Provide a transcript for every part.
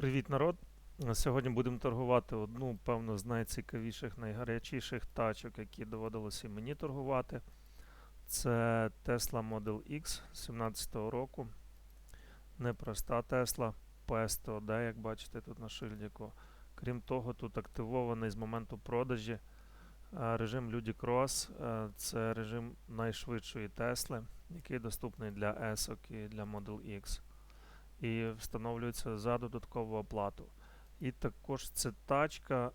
Привіт, народ! Сьогодні будемо торгувати одну, певно, з найцікавіших, найгарячіших тачок, які доводилося і мені торгувати. Це Tesla Model X 17-го року. Непроста Tesla P100D, як бачите тут на шильдику. Крім того, тут активований з моменту продажі е, режим Ludicross. Е, Це режим найшвидшої Тесли, який доступний для S і для Model X і встановлюється за додаткову оплату. І також це тачка, е,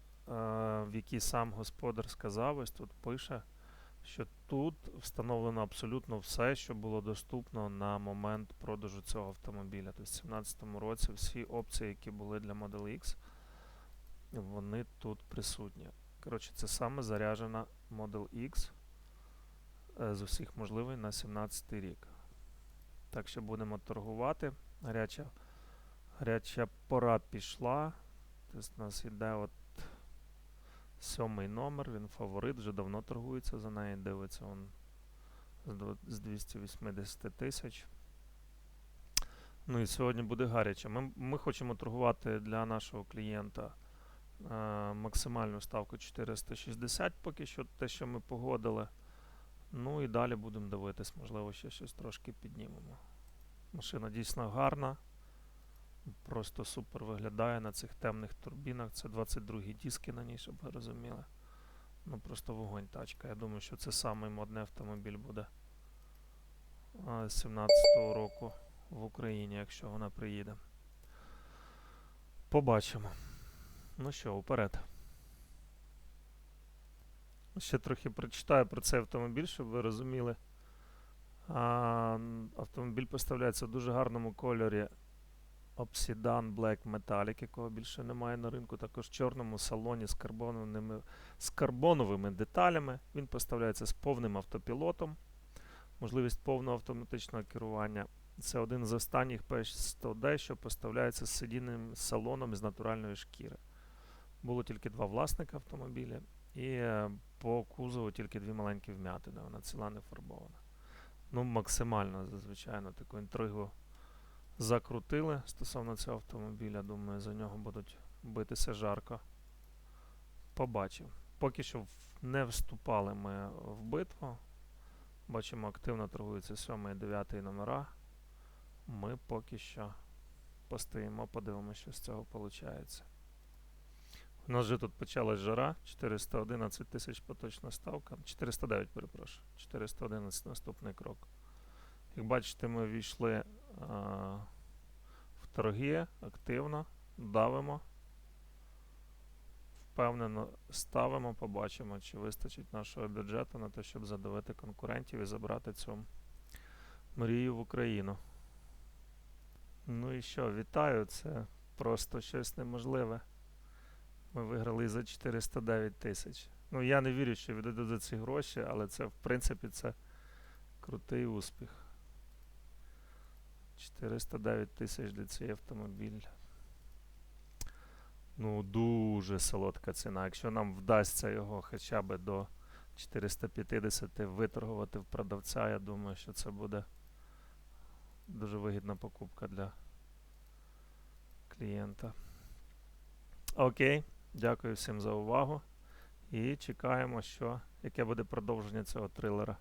в якій сам господар сказав, ось тут пише, що тут встановлено абсолютно все, що було доступно на момент продажу цього автомобіля. Тобто в 2017 році всі опції, які були для Model X, вони тут присутні. Коротше, це саме заряджена Model X е, з усіх можливих на 17 рік. Так що будемо торгувати. Гаряча, гаряча пора пішла. Тобто у нас йде от сьомий номер, він фаворит, вже давно торгується за неї, дивиться он з з 280 тисяч. Ну і сьогодні буде гаряче. Ми, ми хочемо торгувати для нашого клієнта е, максимальну ставку 460 поки що, те, що ми погодили. Ну і далі будемо дивитись, можливо, ще щось трошки піднімемо. Машина дійсно гарна. Просто супер виглядає на цих темних турбінах. Це 22 диски на ній, щоб ви розуміли. Ну просто вогонь тачка. Я думаю, що це самий модний автомобіль буде а, 17-го року в Україні, якщо вона приїде. Побачимо. Ну що, вперед. Ще трохи прочитаю про цей автомобіль, щоб ви розуміли. Автомобіль поставляється в дуже гарному кольорі Obsidian Black Metallic, якого більше немає на ринку. Також в чорному салоні з карбоновими, з карбоновими деталями. Він поставляється з повним автопілотом, можливість повного автоматичного керування. Це один з останніх P100D, що поставляється з сидінним салоном з натуральної шкіри. Було тільки два власника автомобіля, і е, по кузову тільки дві маленькі вмятини. Вона ціла не фарбована. Ну, максимально, звичайно, таку інтригу закрутили стосовно цього автомобіля. Думаю, за нього будуть битися жарко. Побачив. Поки що не вступали ми в битву. Бачимо, активно торгуються 7 і 9 номера. Ми поки що постоїмо, подивимося, що з цього виходить. У нас вже тут почалась жара, 411 тисяч поточна ставка. 409, перепрошую. 411 наступний крок. Як бачите, ми війшли а, в торги активно, давимо. Впевнено ставимо, побачимо, чи вистачить нашого бюджету на те, щоб задавити конкурентів і забрати цю мрію в Україну. Ну і що, вітаю, це просто щось неможливе. Ми виграли за 409 тисяч. Ну, я не вірю, що віддадуть за ці гроші, але це, в принципі, це крутий успіх. 409 тисяч для цей автомобіль. Ну, дуже солодка ціна. Якщо нам вдасться його хоча б до 450 виторгувати в продавця, я думаю, що це буде дуже вигідна покупка для клієнта. Окей. Дякую всім за увагу. І чекаємо, що, яке буде продовження цього трилера.